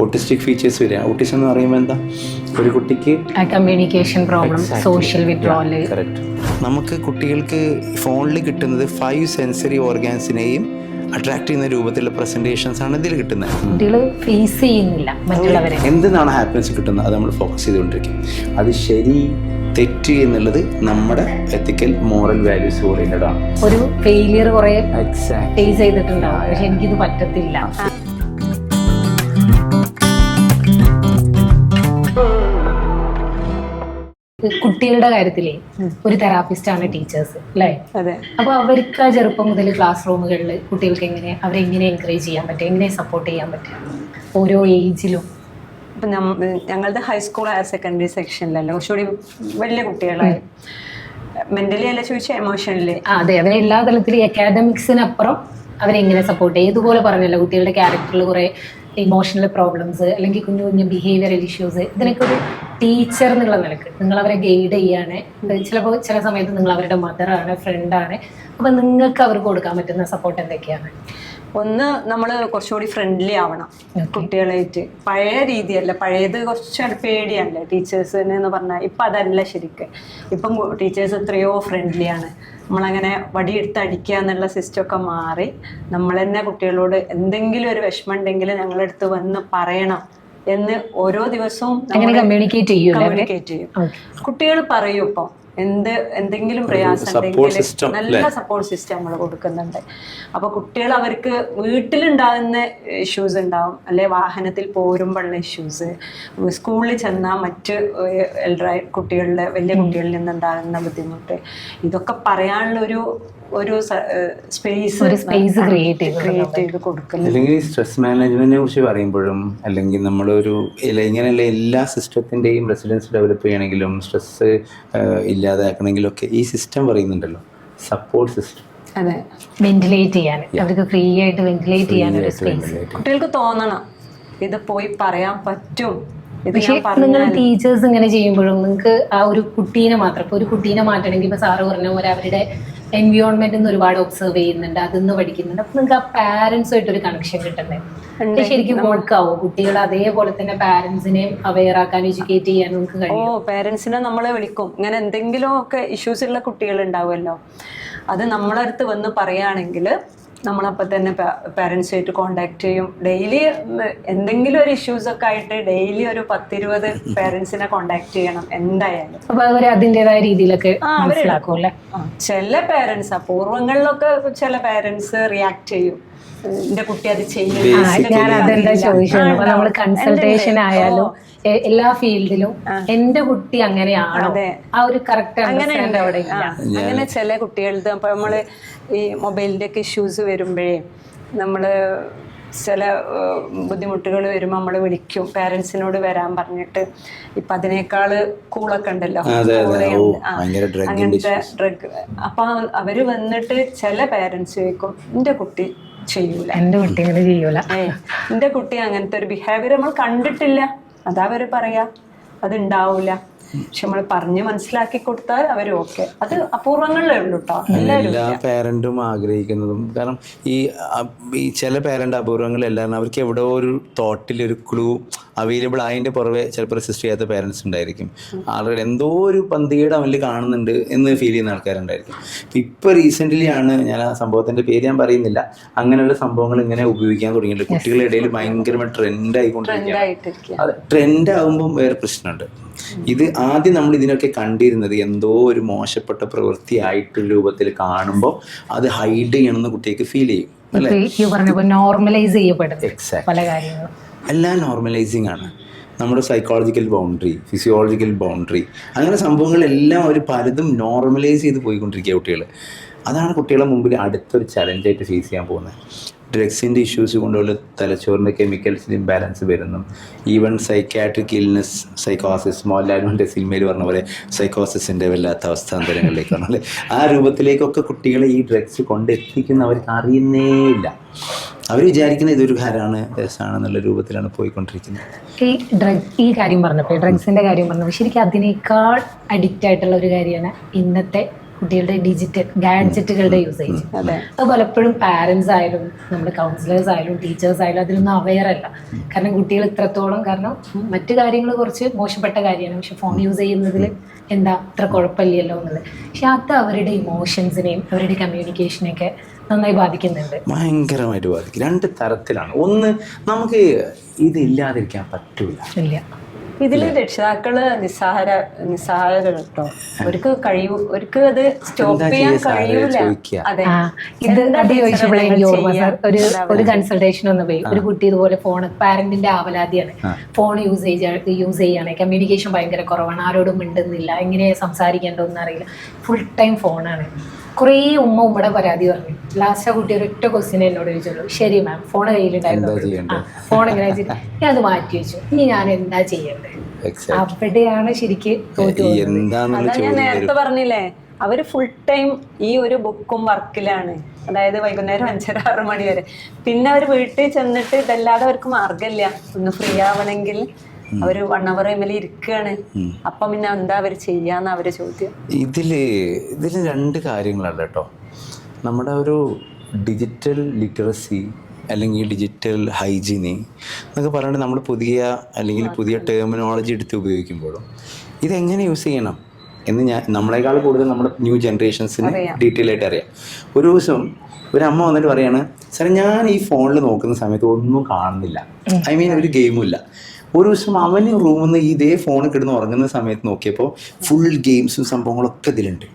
Autistic features വരിക. Autism എന്ന് പറയുമ്പോൾ എന്താ? ഒരു കുട്ടിക്ക് കമ്മ്യൂണിക്കേഷൻ പ്രോബ്ലം സോഷ്യൽ കറക്റ്റ് നമുക്ക് കുട്ടികൾക്ക് ഫോണിൽ കിട്ടുന്നത് ഫൈവ് സെൻസറി ഓർഗാൻസിനെയും അട്രാക്ട് ചെയ്യുന്ന രൂപത്തിലുള്ള പ്രസന്റേഷൻസ് ആണ് ഇതിൽ കിട്ടുന്നത്. കുട്ടികൾ ഫേസ് ചെയ്യുന്നില്ല മറ്റുള്ളവരെ. എന്തിനാണ് ഹാപ്പിനെസ് കിട്ടുന്നത്? അത് നമ്മൾ ഫോക്കസ് ചെയ്തുകൊണ്ടിരിക്കും. അത് ശരി തെറ്റ് എന്നുള്ളത് നമ്മുടെ എത്തിക്കൽ മോറൽ വാല്യൂസ് ഓറിയന്റഡ് ആണ് ഒരു ഫെയിലിയർ കുറെ ഫേസ് ചെയ്തിട്ടുണ്ടാവും. പക്ഷെ എനിക്കിത് പറ്റത്തില്ല. കുട്ടികളുടെ കാര്യത്തിലേ ഒരു തെറാപ്പിസ്റ്റ് ആണ് ടീച്ചേഴ്സ് അല്ലേ? അപ്പൊ അവർക്ക് ആ ചെറുപ്പം മുതൽ ക്ലാസ് റൂമുകളിൽ കുട്ടികൾക്ക് എങ്ങനെ അവരെ എങ്ങനെ എൻകറേജ് ചെയ്യാൻ പറ്റും എങ്ങനെ സപ്പോർട്ട് ചെയ്യാൻ പറ്റും ഓരോ ഏജിലും ഇപ്പൊ ഞങ്ങളുടെ ഹൈസ്കൂൾ ഹയർ സെക്കൻഡറി സെക്ഷനിലല്ല കുറച്ചുകൂടി വലിയ കുട്ടികളായി. മെന്റലി അല്ല ചോദിച്ചാൽ എമോഷണലി അതെ. അവരെ എല്ലാ തലത്തിലും അക്കാഡമിക്സിനപ്പുറം അവരെങ്ങനെ സപ്പോർട്ട് ചെയ്യും? ഇതുപോലെ പറഞ്ഞല്ലോ കുട്ടികളുടെ ക്യാരക്ടറിൽ കുറെ ഇമോഷണൽ പ്രോബ്ലംസ് അല്ലെങ്കിൽ കുഞ്ഞു കുഞ്ഞു ബിഹേവിയറൽ ഇഷ്യൂസ് ഇതിനൊക്കെ ഒരു ടീച്ചർ എന്നുള്ള നിലയ്ക്ക് നിങ്ങൾ അവരെ ഗൈഡ് ചെയ്യാണ് ചിലപ്പോൾ ചില സമയത്ത് നിങ്ങൾ അവരുടെ മദറാണ് ഫ്രണ്ടാണ് അപ്പം നിങ്ങൾക്ക് അവർക്ക് കൊടുക്കാൻ പറ്റുന്ന സപ്പോർട്ട് എന്തൊക്കെയാണ്? ഒന്ന് നമ്മൾ കുറച്ചുകൂടി ഫ്രണ്ട്ലി ആവണം. കുട്ടികളായിട്ട്. പഴയ രീതിയല്ല പഴയത് കുറച്ച് പേടിയല്ലേ ടീച്ചേഴ്സിന് എന്ന് പറഞ്ഞാൽ ഇപ്പം അതല്ല ശരിക്ക്. ഇപ്പം ടീച്ചേഴ്സ് എത്രയോ ഫ്രണ്ട്ലി ആണ്. നമ്മളങ്ങനെ വടിയെടുത്ത് അടിക്കുക എന്നുള്ള സിസ്റ്റം ഒക്കെ മാറി നമ്മൾ തന്നെ കുട്ടികളോട് എന്തെങ്കിലും ഒരു വിഷമം ഉണ്ടെങ്കിൽ ഞങ്ങളെടുത്ത് വന്ന് പറയണം എന്ന് ഓരോ ദിവസവും കമ്മ്യൂണിക്കേറ്റ് ചെയ്യും. കുട്ടികൾ പറയും ഇപ്പം എന്ത് എന്തെങ്കിലും പ്രയാസം ഉണ്ടെങ്കിൽ നല്ല സപ്പോർട്ട് സിസ്റ്റം നമ്മൾ കൊടുക്കുന്നുണ്ട്. അപ്പൊ കുട്ടികൾ അവർക്ക് വീട്ടിലുണ്ടാകുന്ന ഇഷ്യൂസ് ഉണ്ടാവും. അല്ലെ വാഹനത്തിൽ പോരുമ്പോഴുള്ള ഇഷ്യൂസ് സ്കൂളിൽ ചെന്നാൽ മറ്റ് എൽഡറായ കുട്ടികളുടെ വലിയ കുട്ടികളിൽ നിന്നുണ്ടാകുന്ന ബുദ്ധിമുട്ട്. ഇതൊക്കെ പറയാനുള്ള ഒരു ഒരു സ്പേസ് ഒരു സ്പേസ് ക്രിയേറ്റ് ചെയ്ത് ക്രിയേറ്റ് ചെയ്ത് കൊടുക്കുന്നു അല്ലെങ്കിൽ സ്ട്രെസ് മാനേജ്മെന്റിനെ കുറിച്ച് പറയുമ്പോഴും അല്ലെങ്കിൽ നമ്മളൊരു ഇങ്ങനെയുള്ള എല്ലാ സിസ്റ്റത്തിന്റെയും റെസിഡൻസ് ഡെവലപ്പ് ചെയ്യണമെങ്കിലും സ്ട്രെസ് ഇല്ലാതാക്കണമെങ്കിലും ഒക്കെ ഈ സിസ്റ്റം പറയുന്നുണ്ടല്ലോ. സപ്പോർട്ട് സിസ്റ്റം അതെ. വെന്റിലേറ്റ് ചെയ്യാൻ. അവർക്ക് ഫ്രീ ആയിട്ട് വെന്റിലേറ്റ് ചെയ്യാൻ ഒരു സ്പേസ് കുട്ടികൾക്ക് തോന്നണം. ഇത് പോയി പറയാൻ പറ്റും. ഇത് പക്ഷെ നിങ്ങൾ ടീച്ചേഴ്സ് ഇങ്ങനെ ചെയ്യുമ്പോഴും നിങ്ങൾക്ക് ആ ഒരു കുട്ടീനെ മാത്രം ഇപ്പൊ ഒരു കുട്ടീനെ മാറ്റണമെങ്കിൽ ഇപ്പൊ സാറ് പറഞ്ഞ പോലെ അവരുടെ എൻവിയോൺമെന്റ് നിന്ന് ഒരുപാട് ഒബ്സർവ് ചെയ്യുന്നുണ്ട് അതിന്ന് പഠിക്കുന്നുണ്ട്. അപ്പൊ നിങ്ങൾക്ക് ആ പാരന്റ്സുമായിട്ട് ഒരു കണക്ഷൻ കിട്ടണ്ടേ? ഇത് ശരിക്കും വർക്ക് ആവും? കുട്ടികൾ അതേപോലെ തന്നെ പാരന്റ്സിനെയും അവെയർ ആക്കാൻ എഡ്യൂക്കേറ്റ് ചെയ്യാൻ നമുക്ക് ഓ പാരന്റ്സിനെ നമ്മളെ വിളിക്കും. ഇങ്ങനെ എന്തെങ്കിലും ഒക്കെ ഇഷ്യൂസ് ഉള്ള കുട്ടികൾ ഉണ്ടാവുമല്ലോ. അത് നമ്മളടുത്ത് വന്ന് പറയുകയാണെങ്കിൽ നമ്മളപ്പോൾ തന്നെ പാരൻസുമായിട്ട് കോണ്ടാക്ട് ചെയ്യും. ഡെയിലി എന്തെങ്കിലും ഒരു ഇഷ്യൂസ് ഒക്കെ ആയിട്ട് ഡെയിലി ഒരു പത്തിരുപത് പേരൻസിനെ കോണ്ടാക്ട് ചെയ്യണം എന്തായാലും. അപ്പൊ അവർ അതിന്റെതായ രീതിയിലൊക്കെ മനസ്സിലാക്കും ചില പേരൻസ് അപൂർവങ്ങളിലൊക്കെ ചില പേരൻസ് റിയാക്ട് ചെയ്യും. എന്റെ കുട്ടി അത് ചെയ്യും. ഞാൻ അതെന്താ ചോദിച്ചത് നമ്മൾ കൺസൾട്ടേഷൻ ആയാലും എല്ലാ ഫീൽഡിലും എന്റെ കുട്ടി അങ്ങനെയാണോ? ആ ഒരു കറക്റ്റ് അങ്ങനെ അവിടെ അങ്ങനെ ചില കുട്ടികളുടെ അപ്പൊ നമ്മൾ ഈ മൊബൈലിന്റെ ഒക്കെ ഇഷ്യൂസ് വരുമ്പോഴേ നമ്മൾ ചില ബുദ്ധിമുട്ടുകൾ വരുമ്പോൾ നമ്മൾ വിളിക്കും. പാരൻസിനോട് വരാൻ പറഞ്ഞിട്ട് ഇപ്പൊ അതിനേക്കാൾ കൂളൊക്കെ ഉണ്ടല്ലോ. അങ്ങനത്തെ ഡ്രഗ് അപ്പൊ അവർ വന്നിട്ട് ചില പാരൻസ് ചോദിക്കും എന്റെ കുട്ടി ചെയ്യൂല. എന്റെ കുട്ടി അങ്ങനെ ചെയ്യൂല. എന്റെ കുട്ടി അങ്ങനത്തെ ഒരു ബിഹേവിയർ നമ്മൾ കണ്ടിട്ടില്ല. അതാ അവർ പറയാ. അത് ഉണ്ടാവൂല പക്ഷെ നമ്മൾ പറഞ്ഞ് മനസ്സിലാക്കി കൊടുത്താൽ അവർ ഓക്കെ. അത് അപൂർവങ്ങളിലേ ഉള്ളൂ കേട്ടോ എല്ലാവരും എല്ലാ പേരന്റും ആഗ്രഹിക്കുന്നതും കാരണം ഈ ഈ ചില പേരന്റ് അപൂർവങ്ങളെല്ലാം അവർക്ക് എവിടെ ഒരു തോട്ടിൽ ഒരു ക്ലൂ അവൈലബിൾ ആയതിന്റെ പുറമെ ചിലപ്പോൾ റെസിസ്റ്റ് ചെയ്യാത്ത പേരൻസ് ഉണ്ടായിരിക്കും. ആളുകൾ എന്തോ ഒരു പന്തിയുടെ അവനിൽ കാണുന്നുണ്ട് എന്ന് ഫീൽ ചെയ്യുന്ന ആൾക്കാരുണ്ടായിരിക്കും. ഇപ്പോൾ റീസെന്റ്ലി ആണ് ഞാൻ ആ സംഭവത്തിന്റെ പേര് ഞാൻ പറയുന്നില്ല. അങ്ങനെയുള്ള സംഭവങ്ങൾ ഇങ്ങനെ ഉപയോഗിക്കാൻ തുടങ്ങിയിട്ടുണ്ട്. കുട്ടികളുടെ ഇടയിൽ ഭയങ്കരമായി ട്രെൻഡ് ആയിക്കൊണ്ടിരിക്കുകയാണ്. അതെ ട്രെൻഡ് ആകുമ്പം വേറെ പ്രശ്നമുണ്ട്. ഇത് ആദ്യം നമ്മൾ ഇതിനൊക്കെ കണ്ടിരുന്നത് എന്തോ ഒരു മോശപ്പെട്ട പ്രവൃത്തി ആയിട്ടുള്ള രൂപത്തിൽ കാണുമ്പോൾ അത് ഹൈഡ് ചെയ്യണമെന്ന് കുട്ടിക്ക് ഫീൽ ചെയ്യും നോർമലൈസ് ചെയ്യപ്പെടും പല കാര്യങ്ങളും. എല്ലാം നോർമലൈസിങ് ആണ്. നമ്മുടെ സൈക്കോളജിക്കൽ ബൗണ്ടറി ഫിസിയോളജിക്കൽ ബൗണ്ടറി അങ്ങനെ സംഭവങ്ങളെല്ലാം അവർ പലതും നോർമലൈസ് ചെയ്ത് പോയിക്കൊണ്ടിരിക്കുക കുട്ടികൾ അതാണ് കുട്ടികളെ മുമ്പിൽ അടുത്തൊരു ചലഞ്ചായിട്ട് ഫേസ് ചെയ്യാൻ പോകുന്നത്. ഡ്രഗ്സിന്റെ ഇഷ്യൂസ് കൊണ്ടുള്ള തലച്ചോറിന്റെ കെമിക്കൽസിന്റെ ഇംബാലൻസ് വരുന്നു. ഈവൻ സൈക്കാട്രിക് ഇൽനെസ് സൈക്കോസിസ് മോഹൻലാലിന്റെ സിനിമയിൽ പറഞ്ഞ പോലെ സൈക്കോസിസിന്റെ വല്ലാത്ത അവസ്ഥാന്തരങ്ങളിലേക്ക് പറഞ്ഞാൽ ആ രൂപത്തിലേക്കൊക്കെ കുട്ടികളെ ഈ ഡ്രഗ്സ് കൊണ്ടെത്തിക്കുന്ന അവർക്ക് അറിയുന്നേ ഇല്ല. അവർ വിചാരിക്കുന്ന ഇതൊരു ഹരാണ് രസമാണെന്നുള്ള രൂപത്തിലാണ് പോയിക്കൊണ്ടിരിക്കുന്നത്. ഈ ഡ്രഗ് ഈ കാര്യം പറഞ്ഞപ്പോൾ ഡ്രഗ്സിന്റെ കാര്യം പറഞ്ഞപ്പോൾ ശരിക്കും അതിനേക്കാൾ അഡിക്റ്റ് ആയിട്ടുള്ള ഒരു കാര്യമാണ് ഇന്നത്തെ കുട്ടികളുടെ ഡിജിറ്റൽ ഗാഡ്ജറ്റുകളുടെ യൂസേജ് അതെ. പലപ്പോഴും പാരൻസ് ആയാലും നമ്മുടെ കൗൺസിലേഴ്സ് ആയാലും ടീച്ചേഴ്സ് ആയാലും അതിലൊന്നും അവെയർ അല്ല. കാരണം കുട്ടികൾ ഇത്രത്തോളം കാരണം മറ്റു കാര്യങ്ങൾ കുറച്ച് മോശപ്പെട്ട കാര്യമാണ്. പക്ഷെ ഫോൺ യൂസ് ചെയ്യുന്നതിൽ എന്താ ഇത്ര കുഴപ്പമില്ലല്ലോ എന്നുള്ളത്. പക്ഷെ അത് അവരുടെ ഇമോഷൻസിനെയും അവരുടെ കമ്മ്യൂണിക്കേഷനെയൊക്കെ നന്നായി ബാധിക്കുന്നുണ്ട്. ഭയങ്കരമായിട്ട് ബാധിക്കും. രണ്ട് തരത്തിലാണ്. ഒന്ന് നമുക്ക് ഇതില്ലാതിരിക്കാൻ പറ്റൂല. ഇതിൽ രക്ഷിതാക്കൾ നിസ്സഹാര കേട്ടോ അവർക്ക് കഴിയൂ അവർക്ക് അത് സ്റ്റോപ്പ് ചെയ്യാൻ ചെയ്യാ കഴിയൂല. അതെ. ആ, ഇത് അത് ചോദിച്ചപ്പോഴേ എനിക്ക് ഓർമ്മ സാർ ഒരു ഒരു കൺസൾട്ടേഷൻ ഒന്ന് പോയി. ഒരു കുട്ടി ഇതുപോലെ ഫോൺ പാരന്റിന്റെ ആവലാതിയാണ്. ഫോൺ യൂസ് ചെയ്ത് യൂസ് ചെയ്യാണ്. കമ്മ്യൂണിക്കേഷൻ ഭയങ്കര കുറവാണ്. ആരോടും മിണ്ടുന്നില്ല. എങ്ങനെ സംസാരിക്കേണ്ടതെന്ന് അറിയില്ല. ഫുൾ ടൈം ഫോണാണ് കുറേ ഉമ്മ ഉമ്മയുടെ പരാതി പറഞ്ഞു. ലാസ്റ്റ് ആ കുട്ടി ഒരൊറ്റ ക്വസ്റ്റിനെ എന്നോട് ചോദിച്ചുള്ളൂ ശരി മാം ഫോൺ എന്താ കയ്യിലുണ്ടായിരുന്നു ഫോൺ എങ്ങനെ വെച്ചിട്ട് ഞാൻ അത് മാറ്റി വെച്ചു. ഇനി ഞാൻ എന്താ ചെയ്യേണ്ടത്. അവിടെയാണ് ശരിക്കും ഞാൻ നേരത്തെ പറഞ്ഞില്ലേ അവർ ഫുൾ ടൈം ഈ ഒരു ബുക്കും വർക്കിലാണ്. അതായത് വൈകുന്നേരം അഞ്ചര ആറ് മണി വരെ. പിന്നെ അവർ വീട്ടിൽ ചെന്നിട്ട് ഇതല്ലാതെ അവർക്ക് മാർഗമില്ല ഒന്ന് ഫ്രീ ആവണമെങ്കിൽ അവർ വൺ അവർ എമ്മിൽ ഇരിക്കുകയാണ് അപ്പം പിന്നെ എന്താ അവർ ചെയ്യാന്ന് അവർ ചോദ്യം ഇതിൽ ഇതിൽ രണ്ട് കാര്യങ്ങളല്ല കേട്ടോ. നമ്മുടെ ഒരു ഡിജിറ്റൽ ലിറ്ററസി അല്ലെങ്കിൽ ഡിജിറ്റൽ ഹൈജീനി എന്നൊക്കെ പറയുന്നത് നമ്മൾ പുതിയ അല്ലെങ്കിൽ പുതിയ ടെർമിനോളജി എടുത്ത് ഉപയോഗിക്കുമ്പോഴും ഇതെങ്ങനെ യൂസ് ചെയ്യണം എന്ന് ഞാൻ നമ്മളെക്കാൾ കൂടുതൽ നമ്മുടെ ന്യൂ ജനറേഷൻസിന് ഡീറ്റെയിൽ ആയിട്ട് അറിയാം. ഒരു ദിവസം ഒരു അമ്മ വന്നിട്ട് പറയാണ് സാറേ ഞാൻ ഈ ഫോണിൽ നോക്കുന്ന സമയത്ത് ഒന്നും കാണുന്നില്ല. ഐ മീൻ ഒരു ഗെയിമും ഇല്ല. ഒരു ദിവസം അവന് റൂമിൽ നിന്ന് ഇതേ ഫോൺ കിടന്ന് ഉറങ്ങുന്ന സമയത്ത് നോക്കിയപ്പോൾ ഫുൾ ഗെയിംസും സംഭവങ്ങളൊക്കെ ഇതിലുണ്ട്.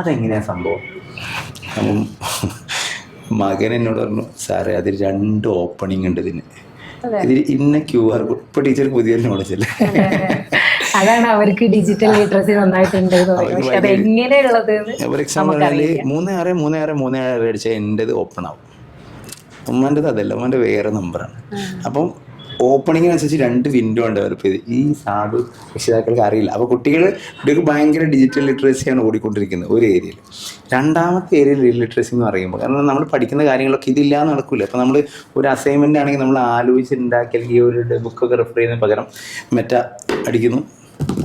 അതെങ്ങനെയാ സംഭവം? അപ്പം മകൻ എന്നോട് പറഞ്ഞു സാറേ അതിൽ രണ്ട് ഓപ്പണിംഗ് ഉണ്ട് ഇതിന്. ഇതിൽ ഇന്ന ക്യു ആർ കോഡ് ഇപ്പൊ ടീച്ചർ പുതിയ നോളജ് അല്ലേ? അതാണ് അവർക്ക് ഡിജിറ്റൽ ലിറ്ററസി നന്നായിട്ടുണ്ട് എങ്ങനെയുള്ളത് ഫോർ എക്സാമ്പിൾ മൂന്ന് ആറ് മൂന്ന് ആറ് മൂന്ന് ആറ് അടിച്ചാൽ എന്റെത് ഓപ്പൺ ആവും. ഉമ്മാന്റെത് അതല്ല ഉമ്മാന്റെ വേറെ നമ്പറാണ് അപ്പം ഓപ്പണിങ്ങിനനുസരിച്ച് രണ്ട് വിൻഡോ ഉണ്ട് ഡെവലപ്പ് ചെയ്ത് ഈ സാധു രക്ഷിതാക്കൾക്ക് അറിയില്ല. അപ്പോൾ കുട്ടികൾ ഇവിടെയൊക്കെ ഭയങ്കര ഡിജിറ്റൽ ലിറ്ററസിയാണ് ഓടിക്കൊണ്ടിരിക്കുന്നത് ഒരു ഏരിയയിൽ രണ്ടാമത്തെ ഏരിയയിൽ ലിറ്ററസി എന്ന് പറയുമ്പോൾ കാരണം നമ്മൾ പഠിക്കുന്ന കാര്യങ്ങളൊക്കെ ഇതില്ലാതെ നടക്കില്ല അപ്പോൾ നമ്മൾ ഒരു അസൈൻമെന്റ് ആണെങ്കിൽ നമ്മൾ ആലോചിച്ചുണ്ടാക്കി അല്ലെങ്കിൽ ഒരു ബുക്കൊക്കെ റെഫർ ചെയ്യുന്ന പകരം മെറ്റ അടിക്കുന്നു.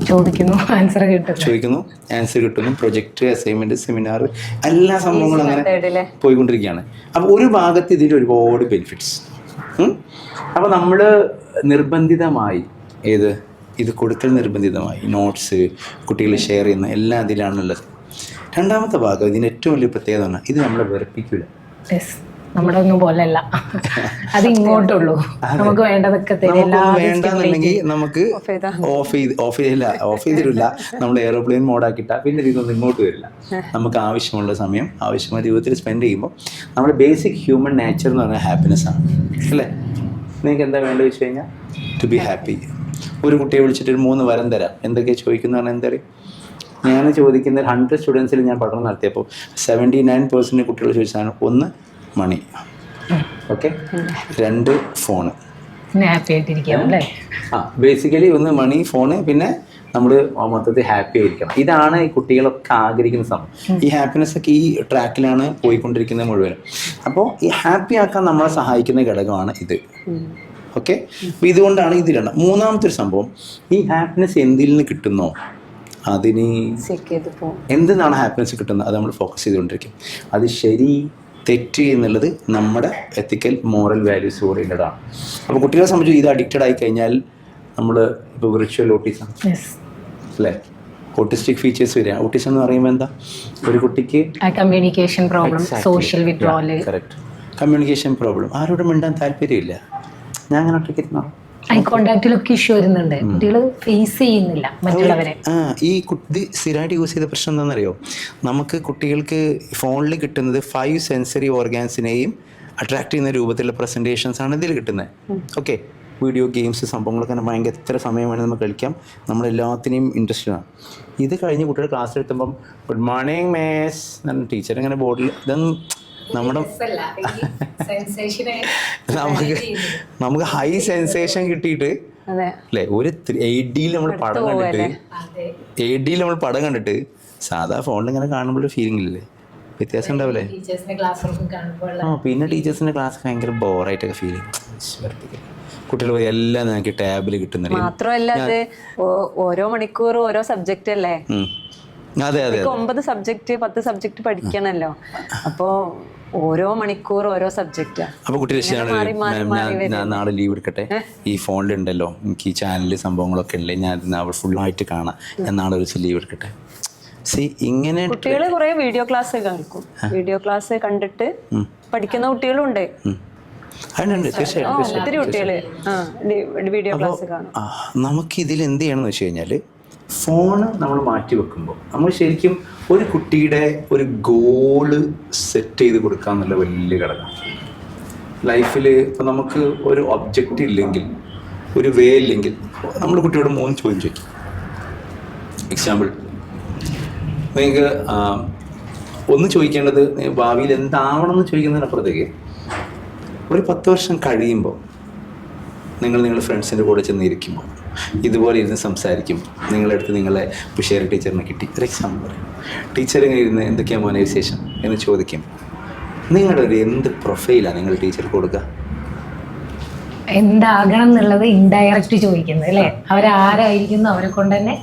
ചോദിക്കുന്നു ആൻസർ കിട്ടും. ചോദിക്കുന്നു ആൻസർ കിട്ടുന്നു പ്രൊജക്ട് അസൈൻമെന്റ് സെമിനാർ എല്ലാ സംഭവങ്ങളും അങ്ങനെ പോയിക്കൊണ്ടിരിക്കുകയാണ്. അപ്പോൾ ഒരു ഭാഗത്ത് ഇതിന് ഒരുപാട് ബെനിഫിറ്റ്സ് അപ്പോൾ നമ്മൾ നിർബന്ധിതമായി ഏത്? ഇത് കൊടുക്കൽ നിർബന്ധിതമായി നോട്ട്സ് കുട്ടികൾ ഷെയർ ചെയ്യുന്ന എല്ലാം അതിലാണുള്ളത്. രണ്ടാമത്തെ ഭാഗം ഇതിന് ഏറ്റവും വലിയ പ്രത്യേകത പറഞ്ഞാൽ ഇത് നമ്മളെ വെറുപ്പിക്കില്ല. നമ്മുടെ ഒന്നും പോലല്ല. അത് ഇങ്ങോട്ടുള്ളൂ. നമുക്ക് വേണ്ടതൊക്കെ വേണ്ടെന്നുണ്ടെങ്കിൽ നമുക്ക്. ഓഫ് ചെയ്ത് ഓഫ് ചെയ്തില്ല ഓഫ് ചെയ്തിട്ടില്ല. നമ്മൾ എയർപ്ലെയിൻ മോഡാക്കിയിട്ടാൽ പിന്നെ ഇതൊന്നും ഇങ്ങോട്ട് വരില്ല. നമുക്ക് ആവശ്യമുള്ള സമയം ആവശ്യമായ ജീവിതത്തിൽ സ്പെൻഡ് ചെയ്യുമ്പോൾ നമ്മുടെ ബേസിക് ഹ്യൂമൻ നേച്ചർ എന്ന് പറഞ്ഞാൽ ഹാപ്പിനെസ് ആണ്. അല്ലേ? നിങ്ങൾക്ക് എന്താ വേണ്ടത് വെച്ച് കഴിഞ്ഞാൽ? ടു ബി ഹാപ്പി ഒരു കുട്ടിയെ വിളിച്ചിട്ട് ഒരു മൂന്ന് വരം തരാം. എന്തൊക്കെയാണ് ചോദിക്കുന്നത് പറഞ്ഞാൽ എന്താ പറയുക ഞാൻ ചോദിക്കുന്ന ഹൺഡ്രഡ് സ്റ്റുഡൻസിൽ ഞാൻ പഠനം നടത്തിയപ്പോൾ സെവന്റി നയൻ പെർസെന്റ് കുട്ടികൾ ചോദിച്ചതാണ്. ഒന്ന് മണി. ഓക്കെ? രണ്ട് ഫോണ്. പിന്നെ ഹാപ്പി ആയിട്ടിരിക്കാം അല്ലേ? ആ ബേസിക്കലി ഒന്ന് മണി ഫോണ് പിന്നെ നമ്മൾ മൊത്തത്തിൽ ഹാപ്പി ആയിരിക്കണം. ഇതാണ് ഈ കുട്ടികളൊക്കെ ആഗ്രഹിക്കുന്ന സംഭവം. ഈ ഹാപ്പിനെസ് ഒക്കെ ഈ ട്രാക്കിലാണ് പോയിക്കൊണ്ടിരിക്കുന്നത് മുഴുവനും. അപ്പോൾ ഈ ഹാപ്പി ആക്കാൻ നമ്മളെ സഹായിക്കുന്ന ഘടകമാണ് ഇത്. ഓക്കെ? അപ്പോൾ ഇതുകൊണ്ടാണ് ഇതിലാണ് മൂന്നാമത്തെ ഒരു സംഭവം ഈ ഹാപ്പിനെസ് എന്തിൽ നിന്ന് കിട്ടുന്നോ? അതിന് എന്തിനാണ് ഹാപ്പിനെസ് കിട്ടുന്നത്? അത് നമ്മൾ ഫോക്കസ് ചെയ്തുകൊണ്ടിരിക്കും. അത് ശരി തെറ്റ് എന്നുള്ളത് നമ്മുടെ എത്തിക്കൽ മോറൽ വാല്യൂസ് ഓറിയന്റഡാണ് അപ്പോൾ കുട്ടികളെ സംബന്ധിച്ച് ഇത് അഡിക്റ്റഡ് ആയി കഴിഞ്ഞാൽ നമ്മൾ ഇപ്പോൾ വിർച്വൽ ഓട്ടിസം അല്ലേ? ഓട്ടിസ്റ്റിക് ഫീച്ചേഴ്സ് വരിക. ഓട്ടിസം എന്ന് പറയുമ്പോൾ എന്താ? ഒരു കുട്ടിക്ക് communication problem social correct communication problem ആരോടും മിണ്ടാൻ താല്പര്യമില്ല. ഞാൻ അങ്ങനെ ഒറ്റയ്ക്ക് ഇരുന്നോ ഐ കോണ്ടാക്റ്റിലൊക്കെ ഇഷ്യൂ വരുന്നുണ്ട്. കുട്ടികൾ ഫേസ് ചെയ്യുന്നില്ല മറ്റുള്ളവരെ. ഈ കുട്ടി സ്ഥിരമായിട്ട് യൂസ് ചെയ്ത പ്രശ്നം എന്താണെന്നറിയോ? നമുക്ക് കുട്ടികൾക്ക് ഫോണിൽ കിട്ടുന്നത് ഫൈവ് സെൻസറി ഓർഗാൻസിനെയും അട്രാക്ട് ചെയ്യുന്ന രൂപത്തിലുള്ള പ്രസന്റേഷൻസ് ആണ് ഇതിൽ കിട്ടുന്നത്. ഓക്കെ വീഡിയോ ഗെയിംസ് സംഭവങ്ങളൊക്കെ തന്നെ ഭയങ്കര എത്ര സമയം വേണമെങ്കിൽ നമുക്ക് കളിക്കാം. നമ്മളെല്ലാത്തിനെയും ഇൻട്രസ്റ്റഡ് ആണ് ഇത് കഴിഞ്ഞ് കുട്ടികൾ ക്ലാസ് എടുത്തുമ്പം ഗുഡ് മോർണിംഗ് മേസ് ടീച്ചർ ഇങ്ങനെ ബോർഡിൽ ഇതൊന്നും നമ്മുടെ നമുക്ക് നമുക്ക് ഹൈ സെൻസേഷൻ കിട്ടിയിട്ട് അല്ലേ ഒരു എയ്റ്റ് ഡിയിൽ നമ്മൾ പടം കണ്ടിട്ട് എയ്റ്റ് ഡിയിൽ നമ്മൾ പടം കണ്ടിട്ട് സാധാ ഫോണിൽ ഇങ്ങനെ കാണുമ്പോൾ ഫീലിംഗ് ഇല്ലേ? വ്യത്യാസം ഉണ്ടാവില്ലേ? ആ പിന്നെ ടീച്ചേഴ്സിന്റെ ക്ലാസ് ഭയങ്കര ബോറായിട്ടൊക്കെ ഫീൽ ചെയ്യും. കുട്ടികൾ പോയി എല്ലാം ഞങ്ങൾക്ക് ടാബിൽ കിട്ടുന്ന മാത്രമല്ല അത് ഓരോ മണിക്കൂറും ഓരോ സബ്ജക്റ്റ് അല്ലേ? അതെ അതെ ഒമ്പത് സബ്ജക്റ്റ് പത്ത് സബ്ജക്റ്റ് പഠിക്കണല്ലോ. അപ്പോ ഓരോ മണിക്കൂർ ഓരോ സബ്ജക്റ്റാ അപ്പൊ കുട്ടി രക്ഷിതാണ് ഞാൻ നാളെ ലീവ് എടുക്കട്ടെ? ഈ ഫോണിലുണ്ടല്ലോ എനിക്ക് ഈ ചാനലിൽ സംഭവങ്ങളൊക്കെ ഇല്ലേ ഞാൻ ഫുൾ ആയിട്ട് കാണാം. ഞാൻ നാളെ ഒരു ലീവ് എടുക്കട്ടെ? സി ഇങ്ങനെ കുട്ടികൾ കുറെ വീഡിയോ ക്ലാസ് കേൾക്കും വീഡിയോ ക്ലാസ് കണ്ടിട്ട് പഠിക്കുന്ന കുട്ടികളും ഉണ്ട്. ഒത്തിരി കുട്ടികൾ. വീഡിയോ ക്ലാസ് കാണും. നമുക്ക് ഇതിൽ എന്ത് ചെയ്യണമെന്ന് വെച്ച് കഴിഞ്ഞാൽ ഫോണ് നമ്മൾ മാറ്റി വെക്കുമ്പോൾ നമ്മൾ ശരിക്കും ഒരു കുട്ടിയുടെ ഒരു ഗോൾ സെറ്റ് ചെയ്ത് കൊടുക്കുക എന്നുള്ള വലിയ ഘടകം. ലൈഫിൽ ഇപ്പം നമുക്ക് ഒരു ഒബ്ജക്റ്റ് ഇല്ലെങ്കിൽ ഒരു വേ ഇല്ലെങ്കിൽ നമ്മൾ കുട്ടിയോട് മൂന്ന് ചോദ്യം ചോദിക്കും. എക്സാമ്പിൾ നിങ്ങൾക്ക് ഒന്ന് ചോദിക്കേണ്ടത് ഭാവിയിൽ എന്താവണം എന്ന് ചോദിക്കുന്നതിനപ്പുറത്തേക്ക് ഒരു പത്ത് വർഷം കഴിയുമ്പോൾ നിങ്ങൾ നിങ്ങളുടെ ഫ്രണ്ട്സിന്റെ കൂടെ ചെന്ന് ഇരിക്കുമ്പോൾ ഇതുപോലെ ഇരുന്ന് സംസാരിക്കും. നിങ്ങളെടുത്ത് നിങ്ങളെ പുഷേര ടീച്ചറിനെ കിട്ടി. ഒരു എക്സാമ്പിൾ പറയും ടീച്ചർ ഇങ്ങനെ ഇരുന്ന് എന്തൊക്കെയാണ് മോനെ വിശേഷം എന്ന് ചോദിക്കും. നിങ്ങളുടെ ഒരു എന്ത് പ്രൊഫൈലാണ് നിങ്ങൾ ടീച്ചർക്ക് കൊടുക്കുക എന്താകണം എന്നുള്ളത് ഇൻഡയറക്റ്റ് ചോദിക്കുന്നത് അല്ലേ? അവരാരായിരിക്കുന്നു അവരെ കൊണ്ട് തന്നെ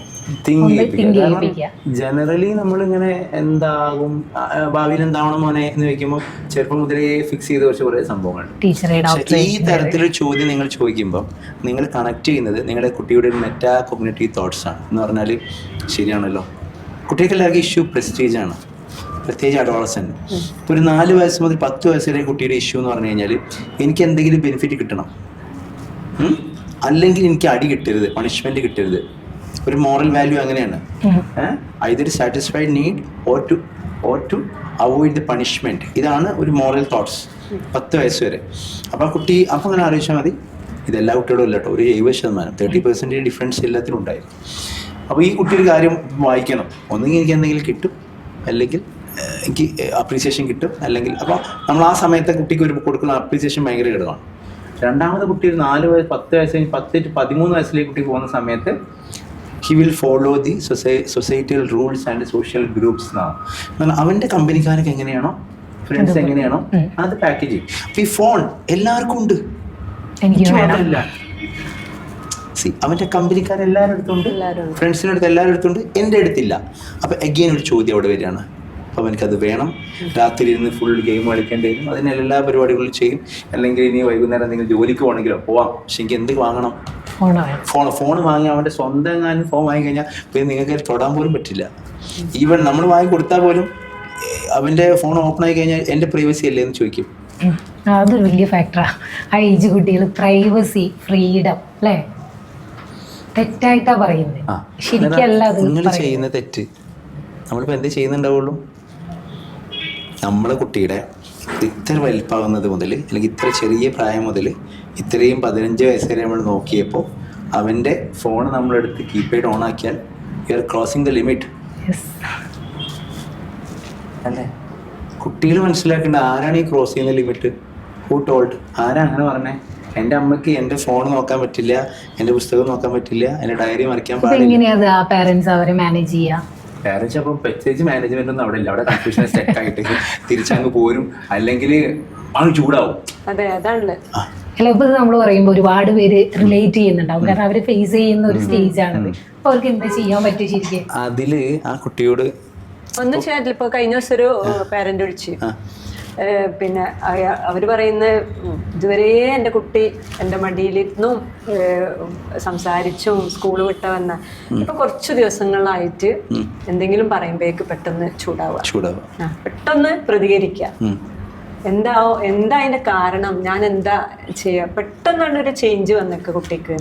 ജനറലി നമ്മളിങ്ങനെ എന്താകും ഭാവിയിൽ എന്താവണം മോനെ എന്ന് വെക്കുമ്പോൾ ചെറുപ്പം മുതലേ ഫിക്സ് ചെയ്ത് കുറച്ച് കുറേ സംഭവങ്ങളുണ്ട് ഈ തരത്തിലൊരു ചോദ്യം നിങ്ങൾ ചോദിക്കുമ്പോൾ നിങ്ങൾ കണക്ട് ചെയ്യുന്നത് നിങ്ങളുടെ കുട്ടിയുടെ മെറ്റാ കമ്മ്യൂണിറ്റി തോട്ട്സ് ആണ്. എന്ന് പറഞ്ഞാൽ ശരിയാണല്ലോ. കുട്ടികൾക്ക് എല്ലാവർക്കും ഇഷ്യൂ പ്രസ്റ്റീജ് ആണ്. പ്രത്യേകിച്ച് അഡോളസൻ ഇപ്പോൾ ഒരു നാല് വയസ്സ് മുതൽ പത്ത് വയസ്സ് വരെ കുട്ടിയുടെ ഇഷ്യൂ എന്ന് പറഞ്ഞു കഴിഞ്ഞാൽ എനിക്ക് എന്തെങ്കിലും ബെനിഫിറ്റ് കിട്ടണം. അല്ലെങ്കിൽ എനിക്ക് അടി കിട്ടരുത് പണിഷ്മെന്റ് കിട്ടരുത്. ഒരു മോറൽ വാല്യൂ അങ്ങനെയാണ്. Either satisfied need or to or to avoid the punishment ഇതാണ് ഒരു മോറൽ തോട്ട്സ് പത്ത് വയസ്സ് വരെ. അപ്പോൾ കുട്ടി അപ്പം അങ്ങനെ ആലോചിച്ചാൽ മതി. ഇതെല്ലാ കുട്ടികളും ഇല്ല കേട്ടോ ഒരു എഴുപത് ശതമാനം. തേർട്ടി പെർസെന്റേജ് ഡിഫറൻസ് എല്ലാത്തിനും ഉണ്ടായിരുന്നു. അപ്പോൾ ഈ കുട്ടി ഒരു കാര്യം വായിക്കണം. ഒന്നുകിൽ എനിക്ക് എന്തെങ്കിലും കിട്ടും അല്ലെങ്കിൽ എനിക്ക് അപ്രീസിയേഷൻ കിട്ടും അല്ലെങ്കിൽ അപ്പോൾ നമ്മൾ ആ സമയത്തെ കുട്ടിക്ക് ഒരു കൊടുക്കുന്ന അപ്രീസിയേഷൻ ഭയങ്കര ഘടകമാണ് രണ്ടാമത് കുട്ടി ഒരു നാല് വയസ്സ് പത്ത് വയസ്സ് പത്ത് പതിമൂന്ന് വയസ്സിലേക്ക് കുട്ടി പോകുന്ന സമയത്ത് he will follow the സൊസൈ societal rules and social groups എന്നാണ് അവന്റെ കമ്പനിക്കാരൊക്കെ എങ്ങനെയാണോ? ഫ്രണ്ട്സ് എങ്ങനെയാണോ? അത് പാക്കേജ് ഈ ഫോൺ എല്ലാവർക്കും ഉണ്ട്. എനിക്ക് വേണം. മാത്രമല്ല സി അവന്റെ കമ്പനിക്കാർ എല്ലാവരുടെ അടുത്തുണ്ട്. ഫ്രണ്ട്സിന്റെ അടുത്ത് എല്ലാവരുടെ അടുത്തുണ്ട് എന്റെ അടുത്തില്ല. അപ്പൊ എഗെയിൻ ഒരു ചോദ്യം അവിടെ വരികയാണ്. അപ്പോൾ അവനക്കത് വേണം. രാത്രി ഇരുന്ന് ഫുൾ ഗെയിം കളിക്കേണ്ടി വരും. അതിന് എല്ലാ പരിപാടികളും ചെയ്യും. അല്ലെങ്കിൽ ഇനി വൈകുന്നേരം എന്തെങ്കിലും ജോലിക്ക് പോകണമെങ്കിലോ? പോവാം. പക്ഷെ എനിക്ക് എന്ത് വാങ്ങണം? ഫോൺ ഫോൺ വാങ്ങി അവന്റെ സ്വന്തം എങ്ങാനും ഫോൺ വാങ്ങി കഴിഞ്ഞാൽ പിന്നെ നിങ്ങൾക്ക് തൊടാൻ പോലും പറ്റില്ല. ഈവൻ നമ്മൾ വാങ്ങി കൊടുത്താൽ പോലും അവന്റെ ഫോൺ ഓപ്പൺ ആയി കഴിഞ്ഞാൽ എന്റെ പ്രൈവസി അല്ലേ എന്ന് ചോദിക്കും. അതൊരു വലിയ ഫാക്ടറാ ആ. ഏജ് കുട്ടികൾ പ്രൈവസി ഫ്രീഡം അല്ലേ? തെറ്റായിട്ടാ പറയുന്നത് ശരിക്കല്ല നിങ്ങൾ ചെയ്യുന്ന തെറ്റ്. നമ്മളിപ്പോൾ എന്ത് ചെയ്യുന്നുണ്ടാവുള്ളൂ? നമ്മളെ കുട്ടിയുടെ ഇത്ര വലിപ്പാകുന്നത് മുതൽ അല്ലെങ്കിൽ ഇത്ര ചെറിയ പ്രായം മുതൽ ഇത്രയും പതിനഞ്ച് വയസ്സ് വരെ നമ്മൾ നോക്കിയപ്പോൾ അവന്റെ ഫോൺ നമ്മളെടുത്ത് കീപാഡ് ഓൺ ആക്കിയാൽ you are crossing the limit. അല്ലേ? കുട്ടികൾ മനസ്സിലാക്കേണ്ട ആരാണ് ഈ ക്രോസ് ചെയ്യുന്ന ലിമിറ്റ് ഹൂ ടോൾഡ് ആരാ അങ്ങനെ പറഞ്ഞേ? എന്റെ അമ്മയ്ക്ക് എന്റെ ഫോൺ നോക്കാൻ പറ്റില്ല എന്റെ പുസ്തകം നോക്കാൻ പറ്റില്ല എന്റെ ഡയറി മറിക്കാൻ പാടില്ല. എങ്ങനെയാ ആ പേരൻസ് അവരെ മാനേജ് പാരൻസ് അപ്പം പ്രത്യേകിച്ച് മാനേജ്മെന്റ് ഒന്നും അവിടെ ഇല്ല. അവിടെ കൺഫ്യൂഷൻ സെറ്റ് ആയിട്ട് തിരിച്ചങ്ങ് പോരും. അല്ലെങ്കിൽ അങ്ങ് ചൂടാവും. അതെ അതാണല്ലേ ചിലപ്പോൾ അല്ല ഇപ്പൊ നമ്മൾ പറയുമ്പോൾ ഒരുപാട് പേര് റിലേറ്റ് ചെയ്യുന്നുണ്ടാവും. കാരണം അവർ ഫേസ് ചെയ്യുന്ന ഒരു സ്റ്റേജ് ആണ് അപ്പൊ അവർക്ക് എന്താ ചെയ്യാൻ പറ്റും ശരിക്കും? അതിൽ ആ കുട്ടിയോട് ഒന്നും ചെയ്യാനില്ല. ഇപ്പൊ കഴിഞ്ഞ ദിവസം ഒരു പാരന്റ് വിളിച്ചു. പിന്നെ അവർ പറയുന്ന ഇതുവരെ എന്റെ കുട്ടി എന്റെ മടിയിലിരുന്നും സംസാരിച്ചും സ്കൂൾ വിട്ട വന്ന. ഇപ്പൊ കുറച്ച് ദിവസങ്ങളായിട്ട് എന്തെങ്കിലും പറയുമ്പോഴേക്ക് പെട്ടെന്ന് ചൂടാവുക. ചൂടാവുക. പെട്ടെന്ന് പ്രതികരിക്കുക. എന്താ എന്താ അതിന്റെ കാരണം? ഞാൻ എന്താ ചെയ്യാ? പെട്ടെന്നാണ് ഒരു ചേഞ്ച് വന്നേക്ക് കുട്ടിക്ക്.